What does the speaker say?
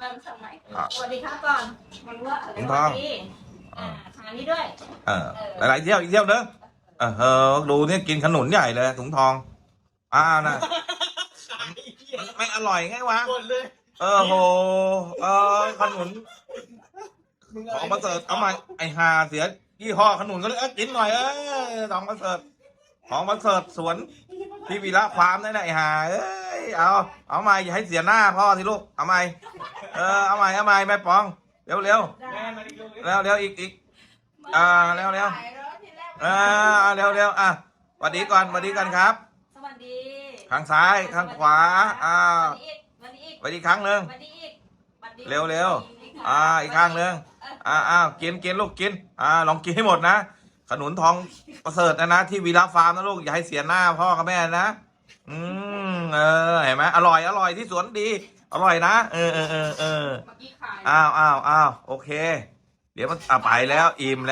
เริ่มสมัยอะสวัสดีครับก่อนมันว่าอะไรถุงสทอวังสดีอ่าทานนี้ด้วยเออหลายๆเที่ยวอีกเที่ยวเด้อเออเออดูนี่กินขนุนใหญ่เลยถุงทองอ้าวนะมันไม่อร่อยไงวะหมดเลยเออโหเออขนุนของมาเสิร์ฟเอามาไอหาเสียยี่ห้อขนุนก็เลยเออกินหน่อยเออของมาเสิร์ฟของมาเสิร์ฟสวนที่วีระความนั่นแหละไอหาเอ้ย เอา เอามาอย่าให้เสียหน้าพ่อสิลูก เอามาเออ เอามาเอามาแม่ปอง เร็วเร็วแม่มาดิลูกเร็วเร็วอีกอีกอ่าเร็วเร็วถ่ายรถที่แรกอ่าเร็วเร็วอะสวัสดีก่อนสวัสดีกันครับ สวัสดี ข้างซ้าย ข้างขวา อ่าสวัสดีอีกสวัสดีครั้งหนึ่งสวัสดีอีกสวัสดีเร็วเร็วอ่า อีกข้างหนึ่งอ่าอ้าวกินกินลูกกิน อ่า ลองกินให้หมดนะ ขนุนทองประเสริฐนะนะที่วีระฟาร์มนะลูก อย่าให้เสียหน้าพ่อกับแม่นะ อืม เออเห็นไหมอร่อยอร่อยที่สวนดี อร่อยนะเออเออเออเออเมื่อกี้ขายอ้าวอ้าวอ้าวโอเค เดี๋ยวมันอะไปแล้วอิ่มแล้ว